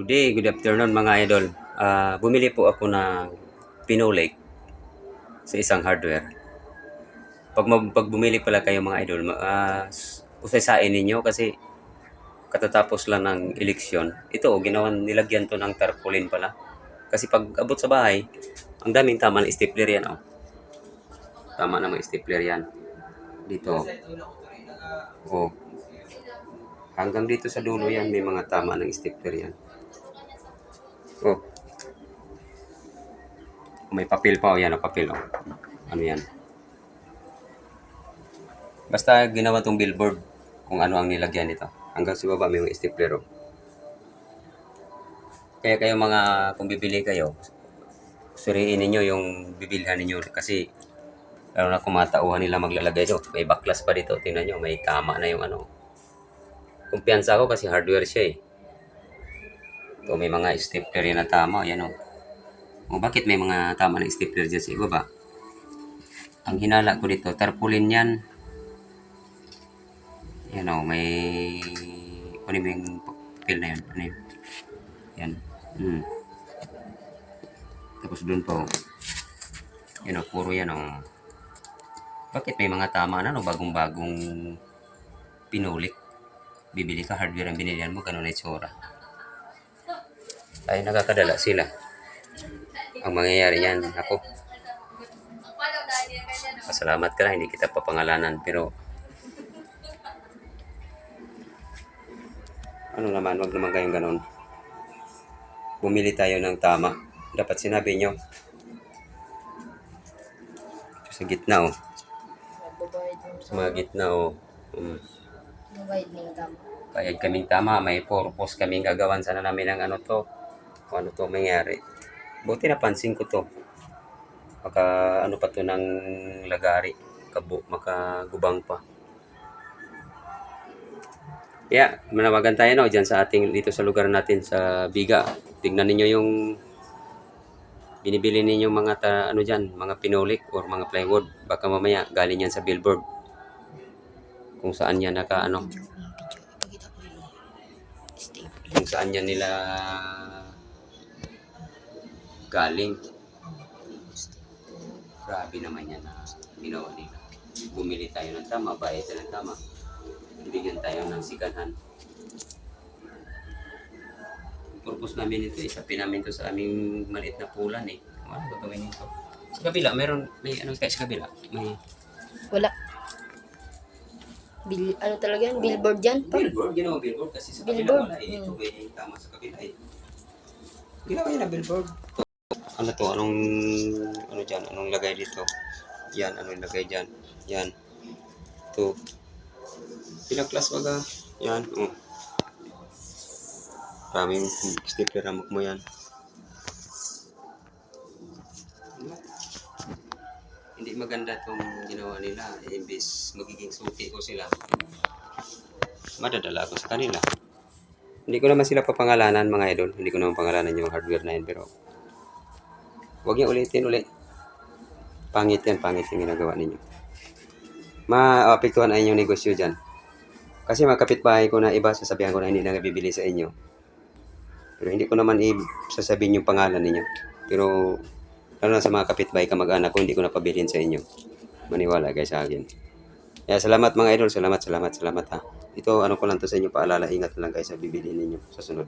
Good day, good afternoon mga idol. Ah, bumili po ako ng Pinolake sa isang hardware. Pag, pag bumili pala kayo mga idol, s- usaysain ninyo kasi katatapos lang ng eleksyon. Ito, ginawan, nilagyan to ng tarpaulin pala. Kasi pag abot sa bahay, ang daming tama ng stapler yan. Oh. Tama na mga stapler yan. Dito. Oh. Hanggang dito sa dulo yan, may mga tama ng stapler yan. Oh. May papel pa, oh yan, oh, papel, oh. Ano yan? Basta ginawa tong billboard kung ano ang nilagyan nito. Hanggang sa baba may mga stapler, oh. Kaya kayo mga, kung bibili kayo, suriin ninyo yung bibilhan ninyo kasi lalo na kung mga tauhan nila maglalagay ito. May baklas pa dito, tingnan nyo, may tama na yung ano. Kumpiyansa ako kasi hardware siya eh. Ito may mga stapler yan na tama, yan o. O bakit may mga tama na stapler dyan sa ibaba? Ang hinala ko dito, tarpaulin yan. Yan o, may... Kunin mo yung papel na yun. Ano yun? Yan. Hmm. Tapos doon po. Yan o, puro yan o. Bakit may mga tama na no? Bagong-bagong pinulik. Bibili ka hardware ang binilihan mo, ganun na itsura. Ay, nakakadala sila. Ang mangyayari yan, ako. Pasalamat ka na, hindi kita papangalanan. Pero, ano naman, wag naman kayong ganun. Bumili tayo ng tama. Dapat sinabi nyo. Sa gitna, oh. Sa mga gitna, oh. Um, Yung tama. Kaya kaming tama, may purpose kaming gagawan sana namin ng ano to. Kung ano to mangyari. Buti napansin ko to. Maka ano pa to ng lagari. Kabo, makagubang pa. Yeah, manawagan tayo no diyan sa ating dito sa lugar natin sa Biga. Tingnan ninyo yung binibili ninyo mga ta, ano diyan, mga pinolik or mga plywood. Baka mamaya galing yan sa billboard. Kung saan yan naka ano, kung saan yan nila galing. Grabe naman yan na ginawa nila. Bumili tayo ng tama, bayad tayo ng tama. Bibigyan tayo ng sigahan. Purpose namin ito, isapin namin ito sa aming maliit na pulan eh. Ano gagawin nito? Sa kabila, meron, may ano kaya sa kabila? May Wala. Bil, ano talaga yan? Billboard yan? Pa? billboard, ginawa billboard kasi sa kabila Billboard, wala eh. Ito mm. ba yung tama sa kabila eh. Ginawa yun na billboard. Ano to? Anong, ano dyan? Anong lagay dito? Yan, anong lagay dyan? Yan. Ito. Pinaklas baga. Yan, oh. Maraming sticker ramok mo yan. Hindi maganda tong ginawa nila. Imbis magiging suki ko sila madadala ako sa kanila. Hindi ko naman sila papangalanan mga idol. Hindi ko naman pangalanan yung hardware na yun. Pero huwag niyo ulitin ulit. Pangit yan. Pangit yung ginagawa ninyo. Maapektuhan ay inyong negosyo dyan. Kasi mga kapitbahay ko na iba, sasabihan ko na hindi na bibili sa inyo. Pero hindi ko naman sasabihin yung pangalan ninyo. Pero lalo na sa mga kapitbahay kamag-anak ko, hindi ko napabilin sa inyo. Maniwala kayo sa akin. Kaya salamat mga idol, salamat, salamat, salamat ha. Ito ano ko lang to sa inyo paalala, ingat lang kayo sa bibili ninyo sa sunod.